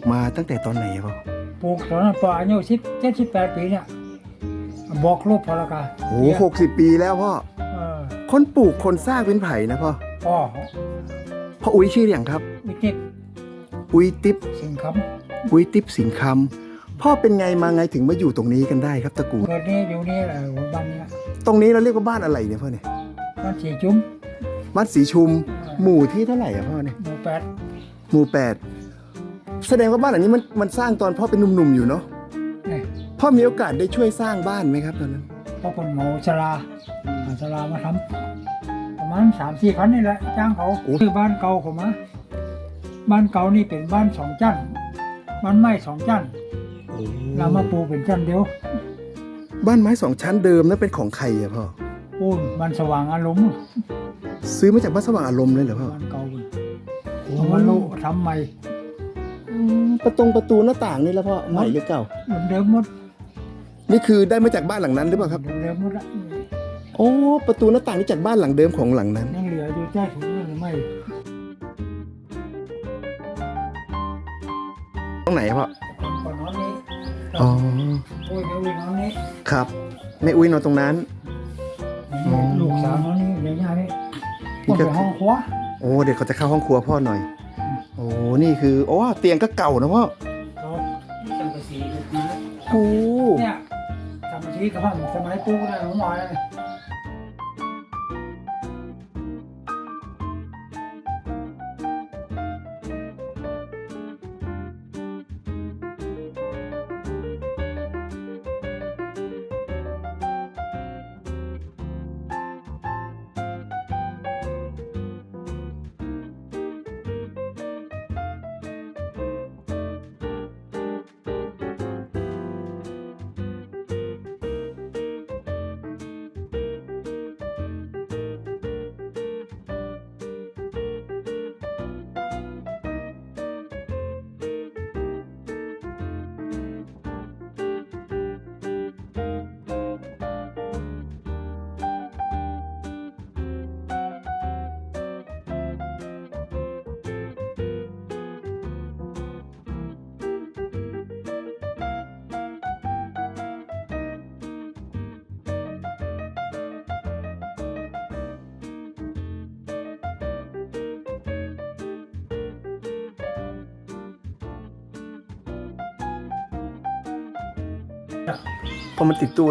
กมาตั้งแต่ตอนไหนอะพ่อปลูกตอนนั้นพออายุสิบเจ็ดสิบแปดปีเนี่ยบอกลูกพอละกาโอ้หกสิบปีแล้วพ่อเออคนปลูกคนสร้างเป็นไผ่นะพ่อพ่อพ่ออุ้ยชื่ออย่างครับวิจิตรอุ้ยติ๊บสิงคอุ้ยติ๊บสิงคำพ่อเป็นไงมาไงถึงมาอยู่ตรงนี้กันได้ครับตระกูลำเกิดนี่อยู่นี่แหละบ้านเนี้ยตรงนี้เราเรียกว่าบ้านอะไรเนี่ยพ่อเนี่ยบ้านสีจุ้มบ้านสีชุม หมู่ที่เท่าไหร่อะพ่อเนี่ยหมู่แปดหมู่แปด แสดงว่าบ้านหลังนี้มันมันสร้างตอนพ่อเป็นหนุ่มๆอยู่เนาะนี่พ่อมีโอกาสได้ช่วยสร้างบ้านไหมครับตอนนั้นพ่อคนเหมาชลาเอาชลามาทำประมาณสามสี่คันนี่แหละจ้างเขาคือบ้านเก่าเขามาบ้านเก่านี่เป็นบ้านสองจันบ้านไม้สองจันเรามาปลูกเป็นจันเดียวบ้านไม้สองชั้นเดิมนั้นเป็นของใครอะพ่อปูนบ้านสว่างอารมณ์ซื้อมาจากบ้านสว่างอารมณ์เลยเหรอพ่อบ้านเก่าพุ่นเอามาลุทำใหม่อืม ประตงประตูหน้าต่างนี่แล้วพ่อใหม่หรือเก่า เดิมๆหมดนี่คือได้มาจากบ้านหลังนั้นหรือเปล่าครับ เดิมๆหมดละโอ้ประตูหน้าต่างนี่จากบ้านหลังเดิมของหลังนั้น ยังเหลืออยู่ใต้ถุนนั่นหรือไม่ตรงไหนอะพ่อก่อนนอนนี้อ๋อโอ้ยเดี๋ยวอีกนอนนี้ครับแม่อุ้ยนอนตรงนั้นอ๋อลูกสาวนอนนี้เดี๋ยวย่านี่นี่ต้องก็ไปห้องครัวโอ้เดี๋ยวเขาจะเข้าห้องครัวพ่อหน่อยโอ้นี่คือโอ้เตียงก็เก่านะพ่อเราสังกะสีลูกนะโอ้เนี่ยสังกะสีกับห้องสมัยปูได้หนูหน่อย เลยพอมันติดตู้แล้ว